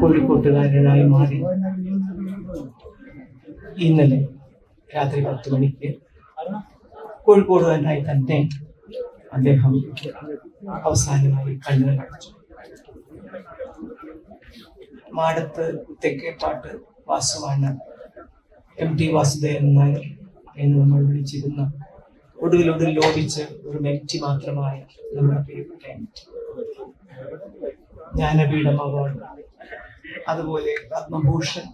കോഴിക്കോട്ടുകാരനായി മാറി. ഇന്നലെ രാത്രി പത്ത് മണിക്ക് കോഴിക്കോടുകാരനായി തന്നെ അദ്ദേഹം അവസാനമായി കണ്ണുകൾ അടച്ചു. മാടത്ത് തെക്കേപ്പാട്ട് വാസുവാണ് എം ടി വാസുദേവൻ നായർ എന്ന് നമ്മൾ വിളിച്ചിരുന്ന ഒടുവിലൊടുവിൽ ലോപിച്ച് ഒരു മെറ്റി മാത്രമായ നമ്മുടെ പ്രിയപ്പെട്ട ജ്ഞാനപീഠം അവാർഡ്. അതുപോലെ പത്മഭൂഷൺ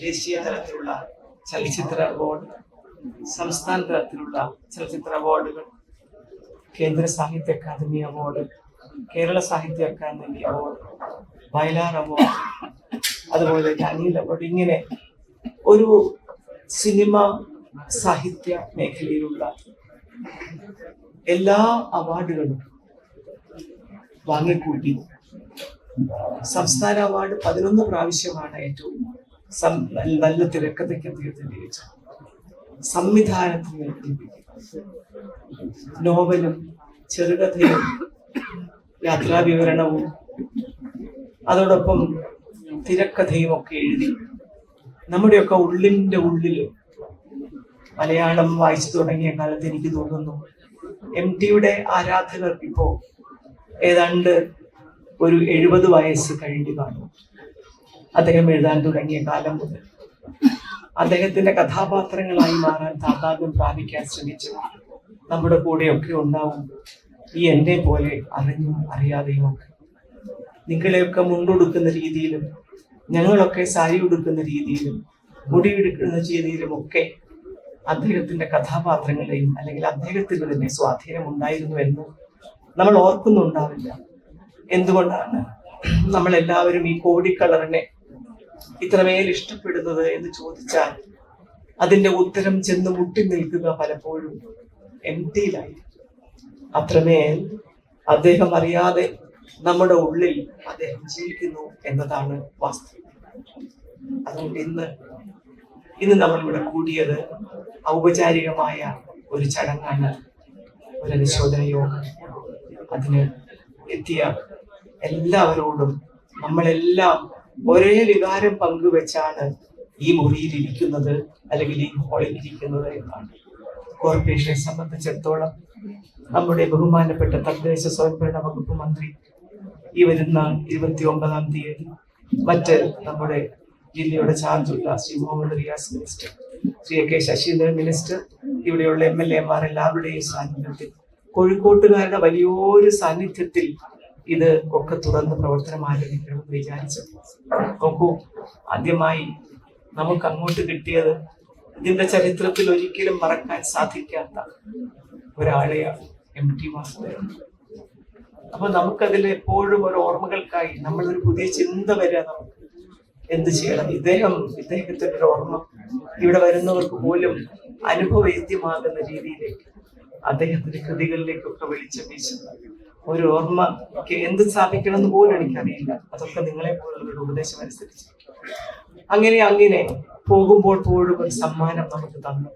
ദേശീയ തലത്തിലുള്ള ചലച്ചിത്ര അവാർഡ് സംസ്ഥാന തലത്തിലുള്ള ചലച്ചിത്ര അവാർഡുകൾ കേന്ദ്ര സാഹിത്യ academy award Kerala Sahitya academy award Vayalar award അതുപോലെ അനിൽ അവാർഡ് ഇങ്ങനെ ഒരു സിനിമ സാഹിത്യ മേഖലയിലുള്ള എല്ലാ അവാർഡുകളും വാങ്ങിക്കൂട്ടി. സംസ്ഥാന അവാർഡ് പതിനൊന്ന് പ്രാവശ്യമാണ് ഏറ്റവും നല്ല തിരക്കഥയ്ക്ക് അദ്ദേഹത്തിന് ലഭിച്ചത് സംവിധാനത്തിന് നോവലും ചെറുകഥയും യാത്രാ വിവരണവും അതോടൊപ്പം തിരക്കഥയും ഒക്കെ എഴുതി നമ്മുടെയൊക്കെ ഉള്ളിന്റെ ഉള്ളിൽ മലയാളം വായിച്ചു തുടങ്ങിയ കാലത്ത് എനിക്ക് തോന്നുന്നു എം ടിയുടെ ആരാധകർ ഇപ്പോ ഏതാണ്ട് ഒരു എഴുപത് വയസ്സ് കഴിഞ്ഞു കാണും. അദ്ദേഹം എഴുതാൻ തുടങ്ങിയ കാലം മുതൽ. അദ്ദേഹത്തിന്റെ കഥാപാത്രങ്ങളായി മാറാൻ താതാത്മ്യം പ്രാപിക്കാൻ ശ്രമിച്ചു. നമ്മുടെ കൂടെയൊക്കെ ഉണ്ടാവും. ഈ എന്നെ പോലെ അറിഞ്ഞും അറിയാതെയും ഒക്കെ. നിങ്ങളെയൊക്കെ മുണ്ടുടുക്കുന്ന രീതിയിലും ഞങ്ങളൊക്കെ സാരി ഉടുക്കുന്ന രീതിയിലും മുടി എടുക്കുന്ന രീതിയിലും ഒക്കെ അദ്ദേഹത്തിന്റെ കഥാപാത്രങ്ങളെയും അല്ലെങ്കിൽ അദ്ദേഹത്തിന് തന്നെ സ്വാധീനം ഉണ്ടായിരുന്നു എന്ന് നമ്മൾ ഓർക്കുന്നുണ്ടാവില്ല. എന്തുകൊണ്ടാണ് നമ്മൾ എല്ലാവരും ഈ കോടിക്കളറിനെ ഇത്രമേൽ ഇഷ്ടപ്പെടുന്നത് എന്ന് ചോദിച്ചാൽ അതിന്റെ ഉത്തരം ചെന്ന് മുട്ടി നിൽക്കുക പലപ്പോഴും എം ടിയിലായി അത്രമേൽ അദ്ദേഹം അറിയാതെ നമ്മുടെ ഉള്ളിൽ അദ്ദേഹം ജീവിക്കുന്നു എന്നതാണ് വാസ്തവം. അതുകൊണ്ട് ഇന്ന് ഇന്ന് നമ്മൾ ഇവിടെ കൂടിയത് ഔപചാരികമായ ഒരു ചടങ്ങാണ്. ഒരു അനുശോചന യോഗം. അതിന് എത്തിയ എല്ലാവരോടും നമ്മളെല്ലാം ഒരേ വികാരം പങ്കുവെച്ചാണ് ഈ മുറിയിൽ ഇരിക്കുന്നത് അല്ലെങ്കിൽ ഈ ഹാളിൽ ഇരിക്കുന്നത് എന്നാണ്. കോർപ്പറേഷനെ സംബന്ധിച്ചിടത്തോളം നമ്മുടെ ബഹുമാനപ്പെട്ട തദ്ദേശ സ്വയംഭരണ വകുപ്പ് മന്ത്രി ഈ വരുന്ന ഇരുപത്തി ഒമ്പതാം തീയതി മറ്റ് നമ്മുടെ ജില്ലയുടെ ചാർജുള്ള Shri Muhammad Riyas minister Shri K Saseendran minister ഇവിടെയുള്ള എം എൽ എമാർ എല്ലാവരുടെയും സാന്നിധ്യത്തിൽ കോഴിക്കോട്ടുകാരുടെ വലിയൊരു സാന്നിധ്യത്തിൽ ഇത് ഒക്കെ തുറന്ന് പ്രവർത്തനം ആരംഭിക്കണമെന്ന് വിചാരിച്ചു. നോക്കൂ ആദ്യമായി നമുക്ക് അങ്ങോട്ട് കിട്ടിയത് ഇതിന്റെ ചരിത്രത്തിൽ ഒരിക്കലും മറക്കാൻ സാധിക്കാത്ത ഒരാളെയാണ് എം ടി വാസുദേവൻ. അപ്പൊ നമുക്കതിൽ എപ്പോഴും ഒരു ഓർമ്മകൾക്കായി നമ്മളൊരു പുതിയ ചിന്ത വരിക നമുക്ക് എന്ത് ചെയ്യണം? ഇദ്ദേഹം ഇദ്ദേഹത്തിന്റെ ഒരു ഓർമ്മ ഇവിടെ വരുന്നവർക്ക് പോലും അനുഭവവേദ്യമാകുന്ന രീതിയിലേക്ക് അദ്ദേഹത്തിന്റെ കൃതികളിലേക്കൊക്കെ വെളിച്ചം വീശുന്ന. ഒരു ഓർമ്മ എന്ത് സ്ഥാപിക്കണം എന്ന് പോലും എനിക്കറിയില്ല. അതൊക്കെ നിങ്ങളെ പോലുള്ളവരുടെ ഉപദേശം അനുസരിച്ച്. അങ്ങനെ അങ്ങനെ പോകുമ്പോൾ പോലും ഒരു സമ്മാനം നമുക്ക് തന്നു.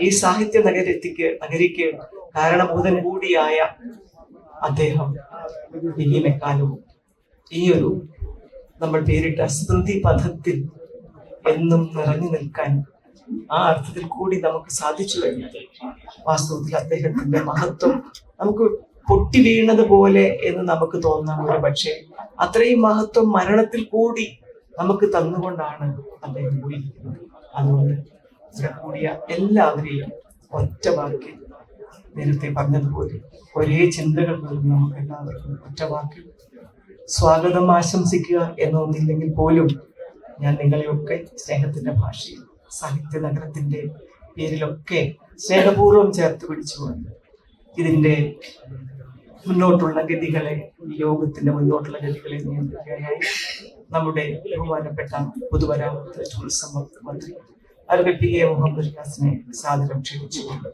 ഈ സാഹിത്യ നഗരത്തിക്ക് നഗരിക്ക് കാരണഭൂതൻ കൂടിയായ അദ്ദേഹം ഈ മെക്കാലവും ഈ ഒരു നമ്മൾ പേരിട്ട സ്മൃതി പഥത്തിൽ എന്നും നിറഞ്ഞു നിൽക്കാൻ ആ അർത്ഥത്തിൽ കൂടി നമുക്ക് സാധിച്ചു കഴിഞ്ഞത് വാസ്തവത്തിൽ അദ്ദേഹത്തിന്റെ മഹത്വം നമുക്ക് പൊട്ടി വീണത് പോലെ എന്ന് നമുക്ക് തോന്നാം ഒരു പക്ഷേ അത്രയും മഹത്വം മരണത്തിൽ കൂടി നമുക്ക് തന്നുകൊണ്ടാണ് അദ്ദേഹം പോയിരിക്കുന്നത് അതുകൊണ്ട് കൂടിയ എല്ലാവരെയും ഒറ്റ വാക്കിൽ നേരത്തെ പറഞ്ഞതുപോലെ ഒരേ ചിന്തകൾ പോലും നമുക്ക് എല്ലാവർക്കും ഒറ്റ വാക്കിൽ സ്വാഗതം ആശംസിക്കുക എന്നൊന്നില്ലെങ്കിൽ പോലും ഞാൻ നിങ്ങളെയൊക്കെ സ്നേഹത്തിന്റെ ഭാഷയിൽ സാഹിത്യ നഗരത്തിന്റെ പേരിലൊക്കെ സ്നേഹപൂർവം ചേർത്ത് പിടിച്ചുകൊണ്ട് ഇതിന്റെ മുന്നോട്ടുള്ള ഗതികളെ യോഗത്തിന്റെ മുന്നോട്ടുള്ള ഗതികളെ നിയന്ത്രിക്കാനായി നമ്മുടെ ബഹുമാനപ്പെട്ട പൊതുമരാമത്ത് ടൂറിസം മന്ത്രി അരബി പി എ മുഹമ്മദ് റിയാസിനെ സാദരം ക്ഷണിച്ചുകൊണ്ട്